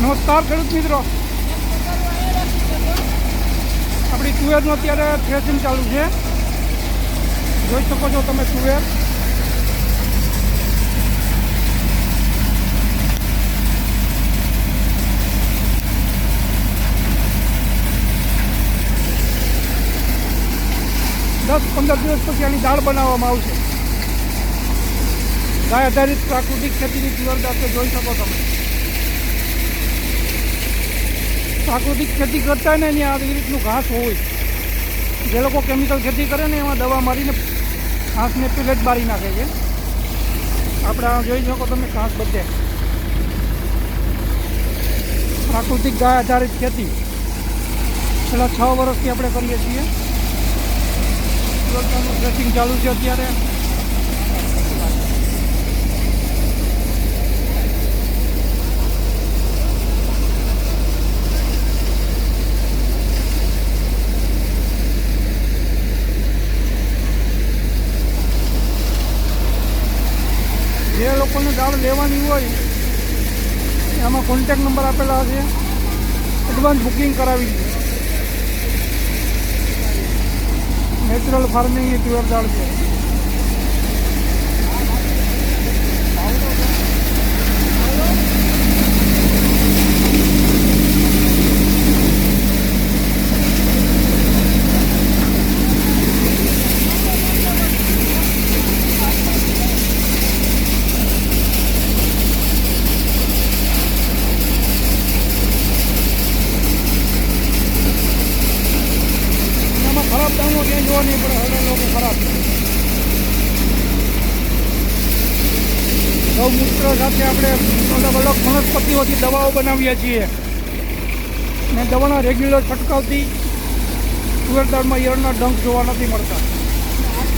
નમસ્કાર ખેડૂત મિત્રો. આપણી તુવેરનું અત્યારે થ્રેસિંગ ચાલુ છે. જોઈ શકો છો તમે તુવેર. દસ પંદર દિવસ પછી આની દાળ બનાવવામાં આવશે. ગાય આધારિત પ્રાકૃતિક ખેતીની તુવેર જોઈ શકો તમે. પ્રાકૃતિક ખેતી કરતા હોય ને એની આ રીતનું ઘાસ હોય. જે લોકો કેમિકલ ખેતી કરે ને એમાં દવા મારીને ઘાસને પેલેટ બારી નાખે છે. આપણે આ જોઈ શકો તમે ઘાસ બધે. પ્રાકૃતિક ગાય આધારિત ખેતી. છેલ્લા છ વર્ષથી આપણે કરીએ છીએ. ડ્રેસિંગ ચાલુ છે અત્યારે. જે લોકોને દાળ લેવાની હોય, એમાં કોન્ટેક નંબર આપેલા છે. એડવાન્સ બુકિંગ કરાવી છે. નેચરલ ફાર્મિંગની તુવેર દાળ છે એમાં ખરાબ દાણો ક્યાંય જોવા નહીં પડે હવે લોકો ખરાબ ગૌમૂત્ર સાથે આપણે અલગ અલગ વનસ્પતિઓથી દવાઓ બનાવીએ છીએ ને દવાના રેગ્યુલર છંટકાવથી તુવેરદાળમાં યરના ડંખ જોવા નથી મળતા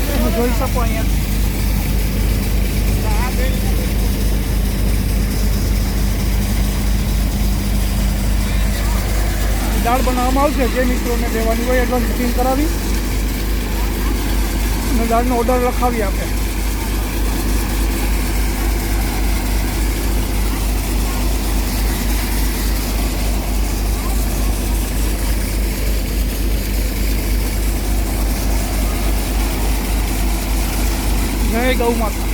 તમે જોઈ શકો અહીંયા દાળ બનાવવામાં આવશે જે મિત્રોને લેવાની હોય એડવાન્સ બુકિંગ કરાવી અને દાળનો ઓર્ડર લખાવી આપે જય ગૌ માતા.